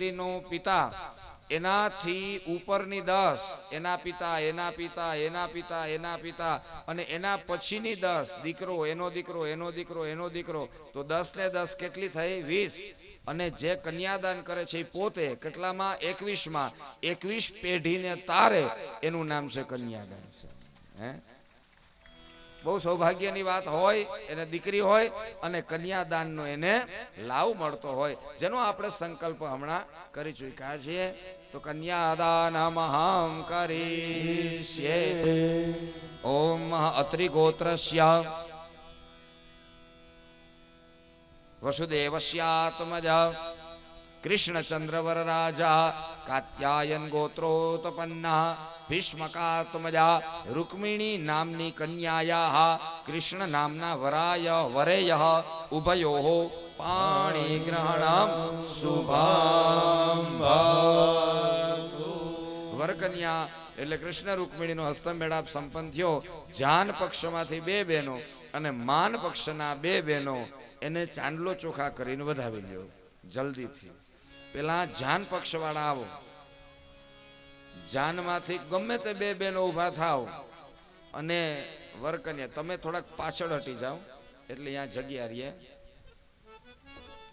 નો પિતા, એનાથી ઉપરની દસ, એના પિતા એના પિતા એના પિતા એના પિતા, અને એના પછીની દસ, દીકરો, એનો દીકરો એનો દીકરો એનો દીકરો, તો દસ ને દસ કેટલી થઈ? વીસ. અને જે કન્યાદાન કરે છે એ પોતે કેટલામાં? એકવીસમાં. એકવીસ પેઢીને તારે એનું નામ છે કન્યાદાન હે? બહુ સૌભાગ્યની વાત હોય, એને દીકરી હોય અને કન્યાદાનનો એને લાવ મળતો હોય. જેનો આપણે સંકલ્પ હમણાં કરી ચૂક્યા છીએ. તો કન્યાદાન મહામ કરીષ્યે. ઓમ અત્રિ ગોત્રસ્ય વસુદેવસ્યાત્મજ. કૃષ્ણચંદ્ર વરરાજા કાત્યાયન ગોત્રોતપન્ના ભીષ્મકાત્મજા રુક્મિણી નામની કન્યાયા કૃષ્ણ નામના વરાય વરેય ઉભયો પાણીગ્રહણમ શુભમ વરકન્યા એટલે કૃષ્ણ રૂક્મિણીનો હસ્તમેળાપ સંપન્ન થયો. જાન પક્ષમાંથી બે બહેનો અને માન પક્ષના બે બહેનો એને ચાંદલો ચોખા કરીને વધાવી લ્યો. જલ્દીથી. પેલા જાન પક્ષવાળા આવો. જાનમાંથી ગમે તે બે બેનો ઊભા થાવ અને વર્કન્યા, તમે થોડાક પાછળ હટી જાઓ, એટલે અહીંયા જગ્યા રહીએ